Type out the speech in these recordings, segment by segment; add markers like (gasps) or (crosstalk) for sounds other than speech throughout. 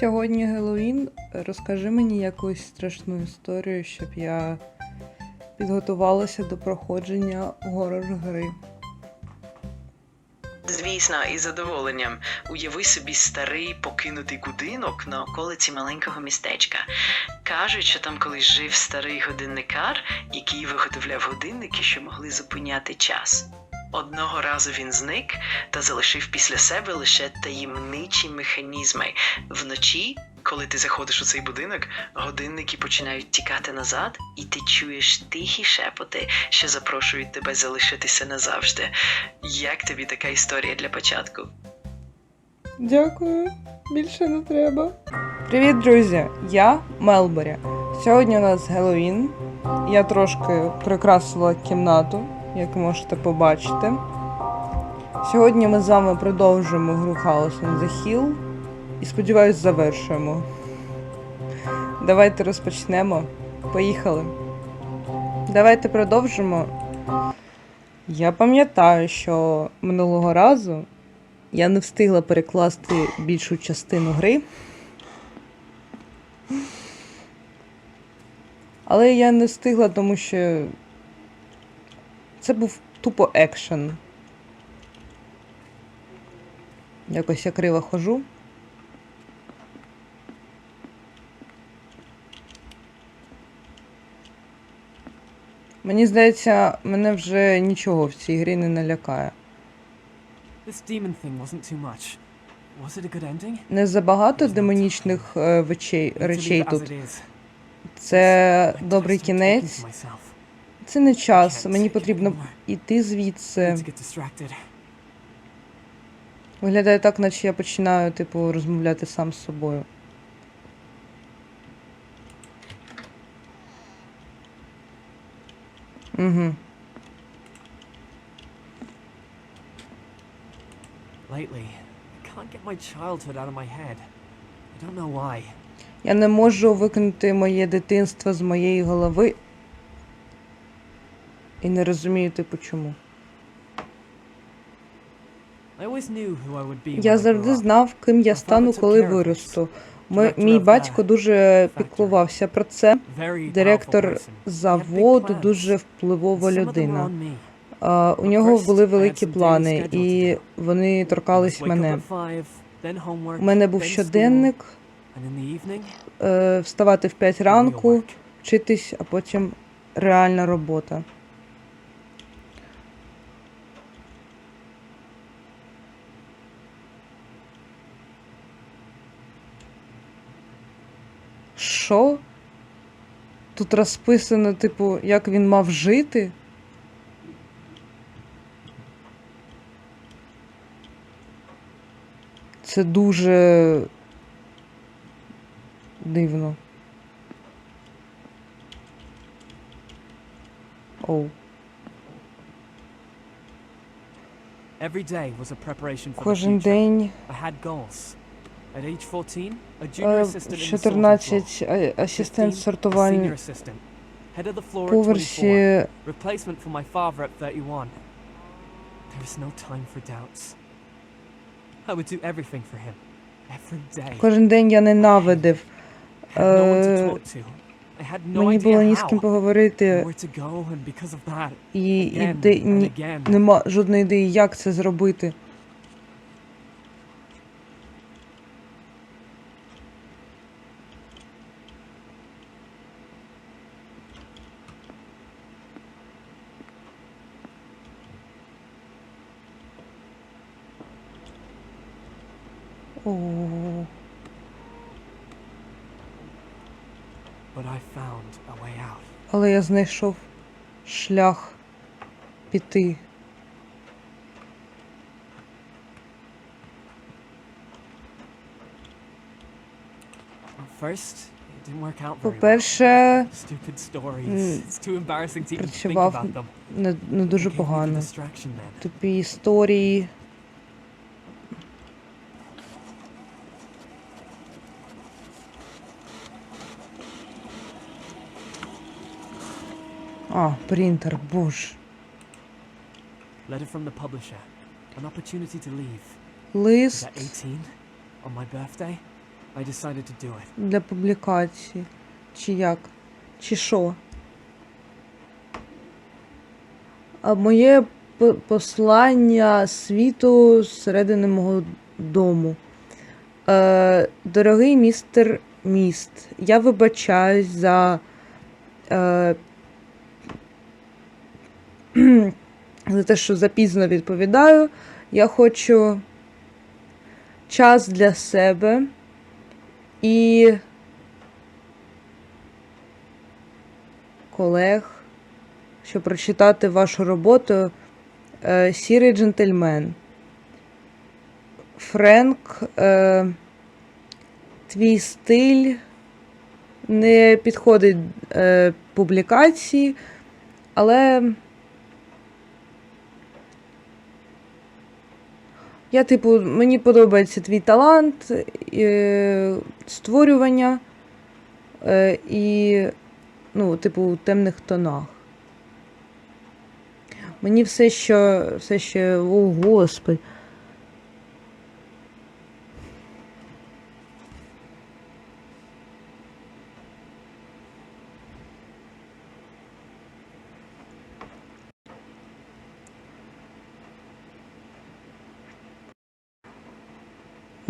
Сьогодні Геловін. Розкажи мені якусь страшну історію, щоб я підготувалася до проходження горор гри. Звісно, із задоволенням. Уяви собі старий покинутий будинок на околиці маленького містечка. Кажуть, що там колись жив старий годинникар, який виготовляв годинники, що могли зупиняти час. Одного разу він зник та залишив після себе лише таємничі механізми. Вночі, коли ти заходиш у цей будинок, годинники починають тікати назад, і ти чуєш тихі шепоти, що запрошують тебе залишитися назавжди. Як тобі така історія для початку? Дякую, більше не треба. Привіт, друзі! Я Мелбері. Сьогодні у нас Геловін. Я трошки прикрасила кімнату, як можете побачити. Сьогодні ми з вами продовжуємо гру House on the Hill і сподіваюсь, завершуємо. Давайте розпочнемо. Поїхали. Давайте продовжимо. Я пам'ятаю, що минулого разу я не встигла перекласти більшу частину гри. Але я не встигла, тому що це був тупо екшен. Якось я криво хожу. Мені здається, мене вже нічого в цій грі не налякає. Не забагато демонічних е, вечей, речей тут. Це добрий кінець. Це не час. Мені потрібно йти звідси. Виглядає так, наче я починаю, типу, розмовляти сам з собою. Угу. Lately, I can't get my childhood out of my head. I don't know why. Я не можу викинути моє дитинство з моєї голови. І не розумію, типу, чому. Я завжди знав, ким я стану, коли виросту. Ми, мій батько дуже піклувався про це. Директор заводу дуже впливова людина. А, у нього були великі плани, і вони торкались мене. У мене був щоденник е, вставати в 5 ранку, вчитись, а потім реальна робота. Що? Тут розписано, типу, як він мав жити? Це дуже дивно. Оу. Кожен день 14, a junior е, assistant in the sorting floor. 14 асистент 15, a сортувань senior assistant. Head of the floor at 24. поверсі. Replacement for my father at 31. There is no time for doubts. I would do everything for him. Every day. Кожен день я ненавидив. Е, Мені було ні з ким поговорити, і, і де, ні, нема жодної ідеї, як це зробити. О, But I found a way out. але я знайшов шлях піти. First, it didn't work out very well. По-перше, Stupid stories. м, It's too embarrassing to even think працював about them. не, не дуже погано. Тупі історії. А, принтер, боже. Letter from the publisher. An opportunity to leave. Лист. At 18, on my birthday, I decided to do it. Для публікації. Чи як? Чи що? А моє послання світу зсередини мого дому. Е, дорогий містер міст, я вибачаюсь за. Е, (clears throat) за те, що запізно відповідаю. Я хочу час для себе і колег, щоб прочитати вашу роботу е, Сірий джентльмен. Френк, е, твій стиль не підходить е, публікації, але я, типу, мені подобається твій талант, е, створювання е, і, ну, типу, у темних тонах. Мені все, що все ще. О, господи.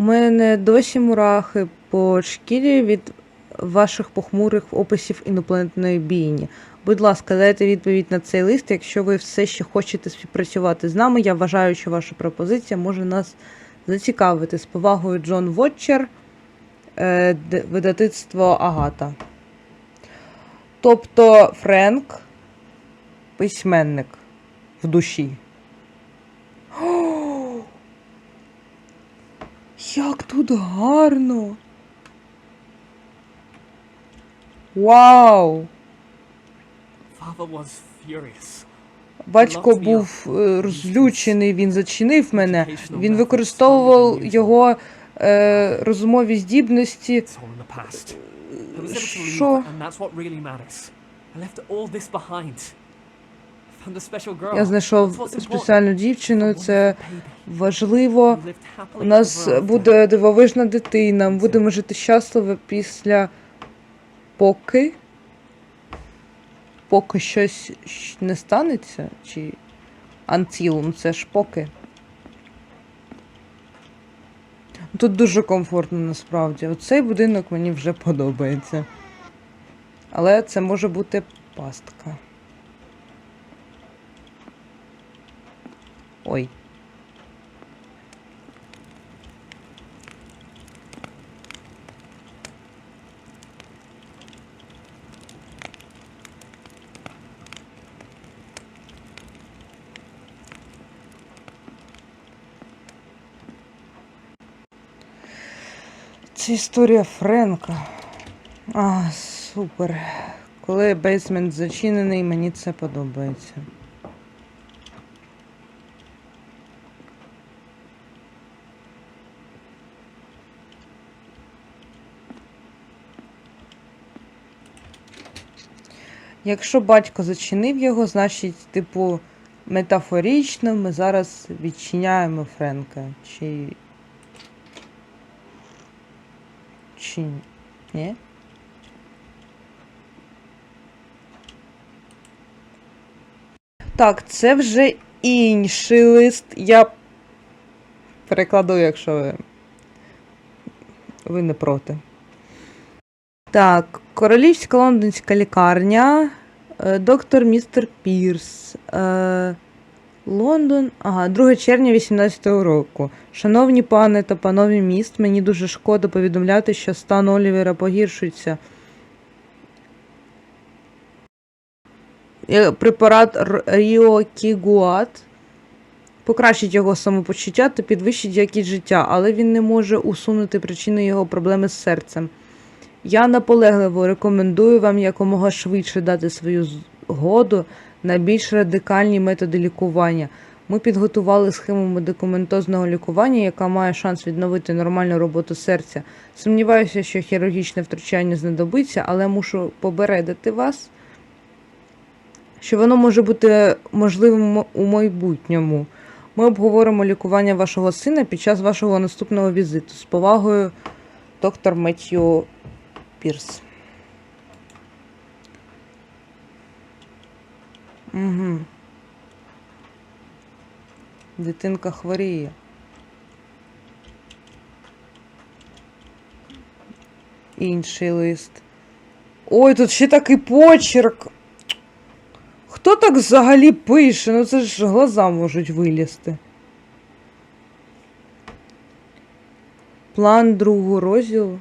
У мене досі мурахи по шкірі від ваших похмурих описів інопланетної бійні. Будь ласка, дайте відповідь на цей лист, якщо ви все ще хочете співпрацювати з нами. Я вважаю, що ваша пропозиція може нас зацікавити. З повагою Джон Вотчер, е, видавництво Агата. Тобто Френк письменник в душі. О! Як тут гарно! Вау! Father was furious. Батько був е, розлючений, він зачинив мене. Він використовував його е, розумові здібності. Leave, Що? Я знайшов спеціальну дівчину, це важливо. У нас буде дивовижна дитина. Ми будемо жити щасливо після поки. Поки щось не станеться? Чи ну це ж поки. Тут дуже комфортно насправді. Оцей будинок мені вже подобається. Але це може бути пастка. Ой. Це історія Френка. А, супер. Коли бейсмент зачинений, мені це подобається. Якщо батько зачинив його, значить, типу, метафорично ми зараз відчиняємо Френка. Чи Чи ні? Так, це вже інший лист. Я перекладу, якщо ви, ви не проти. Так, Королівська лондонська лікарня. е, Доктор містер Пірс. Е, Лондон. Ага, 2 червня 18-го року. Шановні пане та панові міст, мені дуже шкода повідомляти, що стан Олівера погіршується. Е, Препарат Ріокігуат покращить його самопочуття та підвищить якість життя, але він не може усунути причини його проблеми з серцем. Я наполегливо рекомендую вам якомога швидше дати свою згоду на більш радикальні методи лікування. Ми підготували схему медикаментозного лікування, яка має шанс відновити нормальну роботу серця. Сумніваюся, що хірургічне втручання знадобиться, але мушу попередити вас, що воно може бути можливим у майбутньому. Ми обговоримо лікування вашого сина під час вашого наступного візиту. З повагою Доктор Меттью Пірс. Угу. Дитинка хворіє. Інший лист. Ой, тут ще такий почерк. Хто так взагалі пише? Ну це ж глаза можуть вилізти. План другого розділу.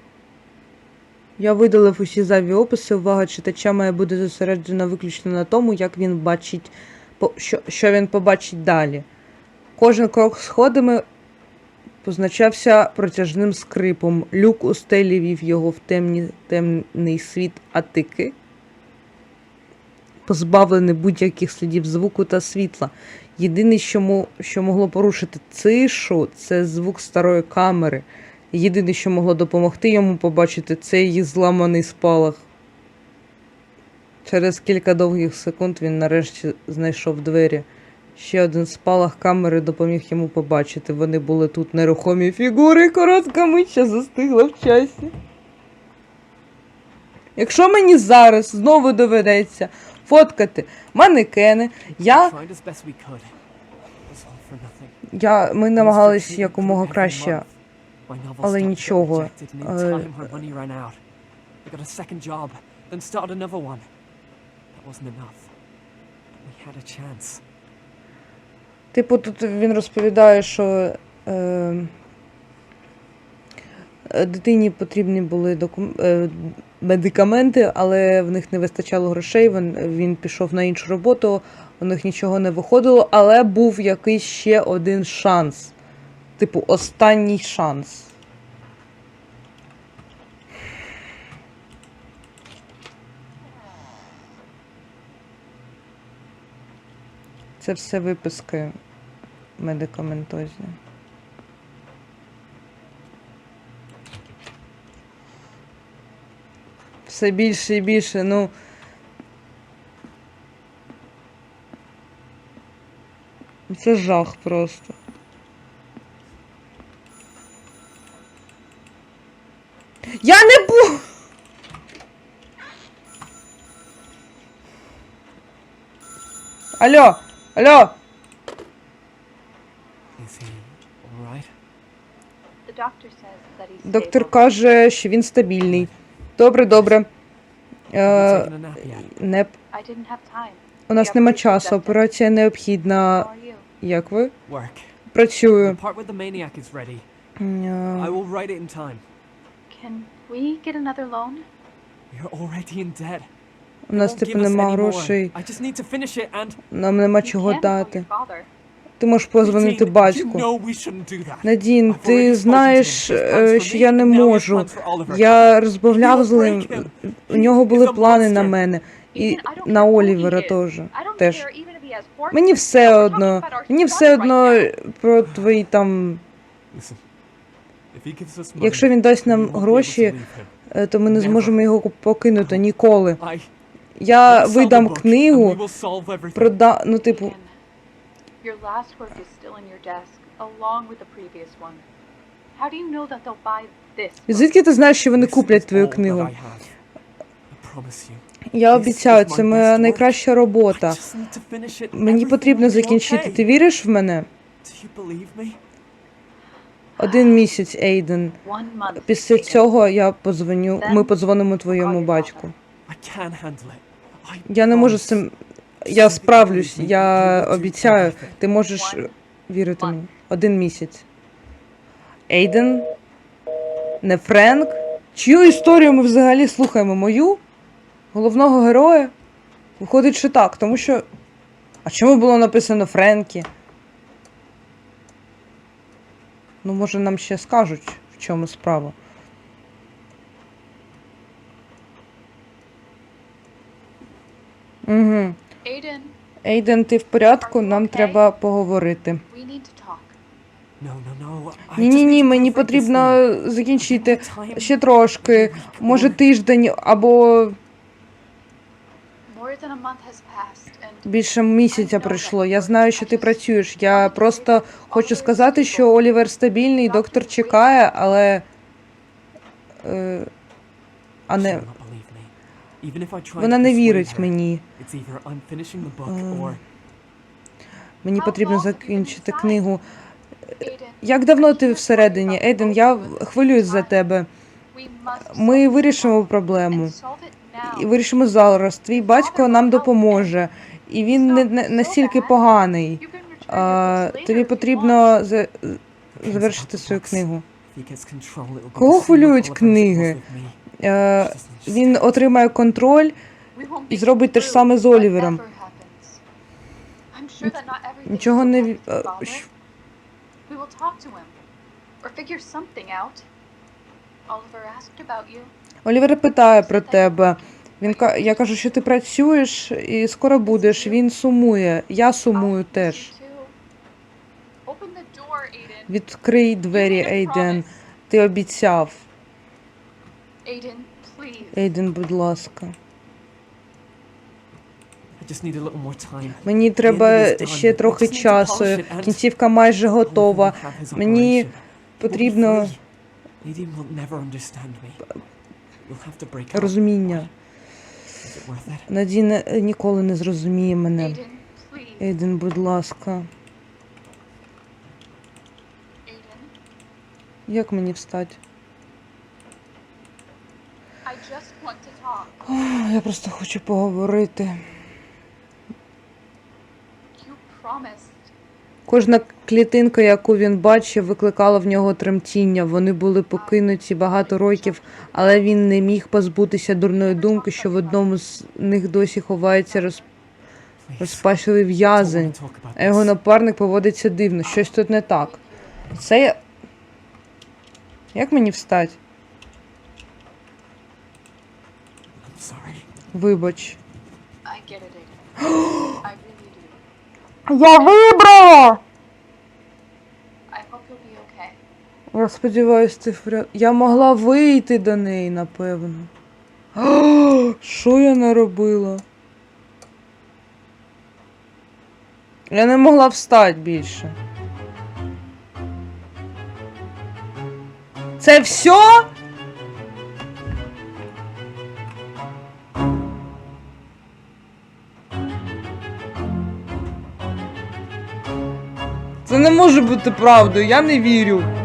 Я видалив усі зайві описи. Увага читача має бути зосереджена виключно на тому, як він бачить, що, що він побачить далі. Кожен крок сходами позначався протяжним скрипом. Люк у стелі вів його в темні, темний світ Атики, позбавлений будь-яких слідів звуку та світла. Єдине, що, що могло порушити тишу, це звук старої камери. Єдине, що могло допомогти йому побачити, це її зламаний спалах. Через кілька довгих секунд він нарешті знайшов двері. Ще один спалах камери допоміг йому побачити. Вони були тут нерухомі фігури, коротка мить, що застигла в часі. Якщо мені зараз знову доведеться фоткати манекени, я, я, ми намагалися якомога краще. Але нічого. Е. Типу, тут він розповідає, що е, е, дитині потрібні були докум, е, медикаменти, але в них не вистачало грошей. Він, він пішов на іншу роботу, у них нічого не виходило, але був якийсь ще один шанс. Типу, останній шанс. Це все виписки медикаментозні. Все більше і більше, ну. Це жах просто. Я не бу. Алло, алло. Доктор каже, що він стабільний. Добре, добре. Е, не, у нас нема часу. Операція необхідна. Як ви? Працюю. The Can we get another loan? We're already in debt. У нас Won't типу нема any more. грошей. I just need to finish it and Нам нема чого дати. Ти можеш позвонити батьку. know we shouldn't do that. Надін, ти знаєш, е, що я не можу. Я розмовляв з ним. У нього були плани на мене. І Ethan, I don't на Олівера теж. Теж. care even if he has fortune. Мені все одно. about our Мені все одно про твої там. Якщо він дасть нам гроші, е, то ми не зможемо його покинути ніколи. Я видам книгу, прода... ну, типу, Ethan, Your last work is still in your desk, along with the previous one. How do you know that they'll buy this? book? звідки ти знаєш, що вони куплять твою книгу? Я обіцяю, це моя найкраща робота. Мені потрібно закінчити. Ти віриш в мене? Do you believe me? Один місяць, Ейден. Після цього я позвоню. Ми подзвонимо твоєму батьку. Я не можу з цим. Я справлюсь, я обіцяю. Ти можеш вірити мені. Один місяць. Ейден? Не Френк? Чию історію ми взагалі слухаємо? Мою? Головного героя? Виходить, що так, тому що. А чому було написано Френкі? Ну, може, нам ще скажуть, в чому справа. Угу. Aiden, Ейден, ти в порядку? Нам треба поговорити. Ні, ні, ні, мені потрібно закінчити ще трошки, може тиждень або більше місяця пройшло. Я знаю, що ти працюєш. Я просто хочу сказати, що Олівер стабільний, доктор чекає, але Е, а не. Вона не вірить мені. Or Мені потрібно закінчити книгу. Як давно ти всередині? Ейден, я хвилююсь за тебе. Ми вирішимо проблему. І вирішимо зараз. Твій батько нам допоможе. І він не, настільки поганий. А, тобі потрібно завершити свою книгу. Кого хвилюють книги? Е, він отримає контроль. І зробить те ж саме з Олівером. Нічого не ві- е, father. щ-. Олівер питає про тебе. Він я кажу, що ти працюєш і скоро будеш. Він сумує. Я сумую теж. Відкрий двері, Ейден. Ти обіцяв. Ейден, будь ласка. Мені треба ще трохи часу. Кінцівка майже готова. Мені потрібно розуміння. Надія ніколи не зрозуміє мене. Aiden. Ейден, будь ласка. Як мені встати? I just want to talk. Я просто хочу поговорити. Кожна клітинка, яку він бачив, викликала в нього тремтіння. Вони були покинуті багато років, але він не міг позбутися дурної думки, що в одному з них досі ховається роз... Don't в'язень, а його напарник поводиться дивно. Щось тут не так. Це я. Як мені. I Вибач. (gasps) Я вибрала! I hope you'll be okay. Я сподіваюся, ти вряд... Я могла вийти до неї, напевно. (gasps) Що я наробила? Я не могла встати більше. Це все? Це не може бути правдою, я не вірю.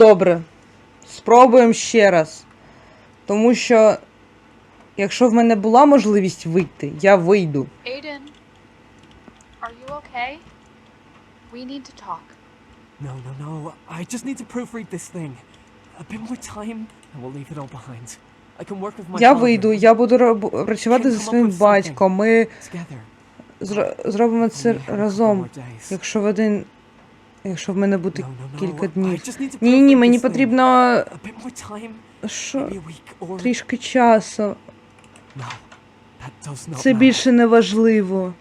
Добре. Спробуємо ще раз. Тому що, якщо в мене була можливість вийти, я вийду. Aiden, are you okay? We need to talk. No, no, no. I just need to proofread this thing. A bit more time, and we'll leave it all behind. I can work with my Я father. вийду, я буду роб- працювати зі своїм батьком. Ми Together. зро- зробимо це Only have a couple разом. more days. Якщо в один. Якщо в мене буде кілька днів. Ні, ні, мені потрібно. Що? Трішки часу. Це більше не важливо.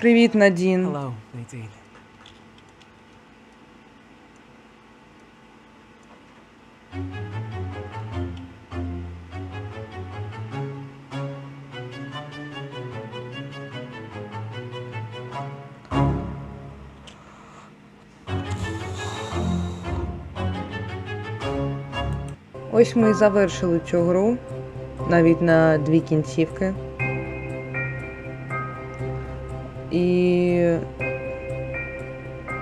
Привіт, Надін. Ось ми завершили цю гру. Навіть на дві кінцівки. І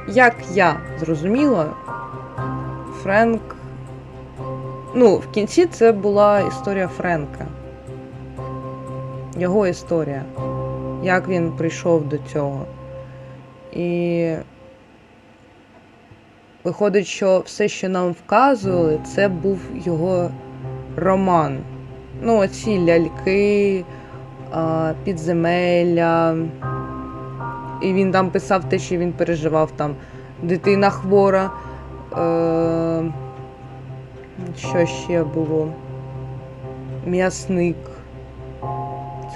як я зрозуміла, Френк. Ну, в кінці це була історія Френка. Його історія. Як він прийшов до цього. І виходить, що все, що нам вказували, це був його роман. Ну, оці ляльки, підземелля. І він там писав те, що він переживав там. Дитина хвора. Е, що ще було? М'ясник.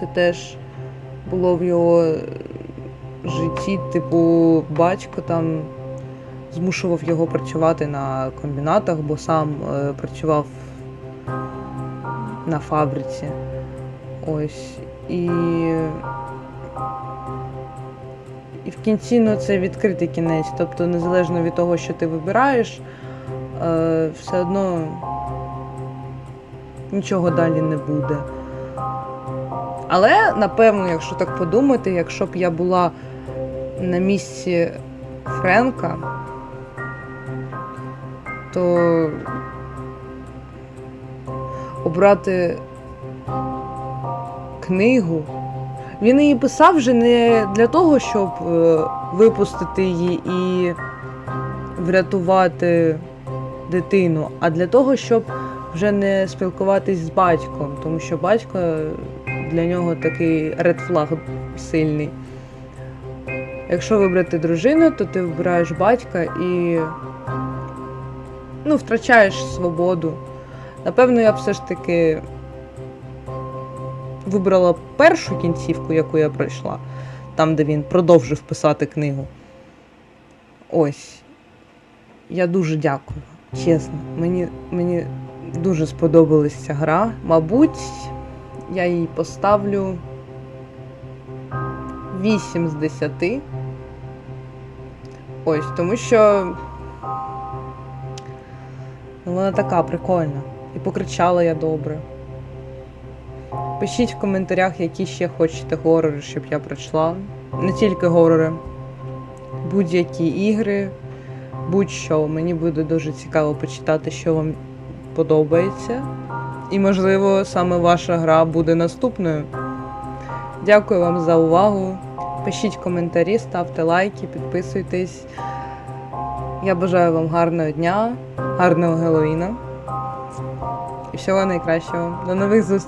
Це теж було в його житті, типу, батько там змушував його працювати на комбінатах, бо сам е, працював на фабриці. Ось. І. І в кінці ну, це відкритий кінець. Тобто, незалежно від того, що ти вибираєш, е, все одно нічого далі не буде. Але, напевно, якщо так подумати, якщо б я була на місці Френка, то обрати книгу. Він її писав вже не для того, щоб е, випустити її і врятувати дитину, а для того, щоб вже не спілкуватись з батьком, тому що батько для нього такий редфлаг сильний. Якщо вибрати дружину, то ти вибираєш батька і ну, втрачаєш свободу. Напевно, я б все ж таки вибрала першу кінцівку, яку я пройшла, там, де він продовжив писати книгу. Ось. Я дуже дякую. Чесно, мені, мені дуже сподобалась ця гра. Мабуть, я їй поставлю 8 з 10. Ось, тому що вона така прикольна. І покричала я добре. Пишіть в коментарях, які ще хочете горори, щоб я пройшла. Не тільки горори, будь-які ігри, будь-що. Мені буде дуже цікаво почитати, що вам подобається. І, можливо, саме ваша гра буде наступною. Дякую вам за увагу. Пишіть коментарі, ставте лайки, підписуйтесь. Я бажаю вам гарного дня, гарного Геловіна і всього найкращого. До нових зустрічей!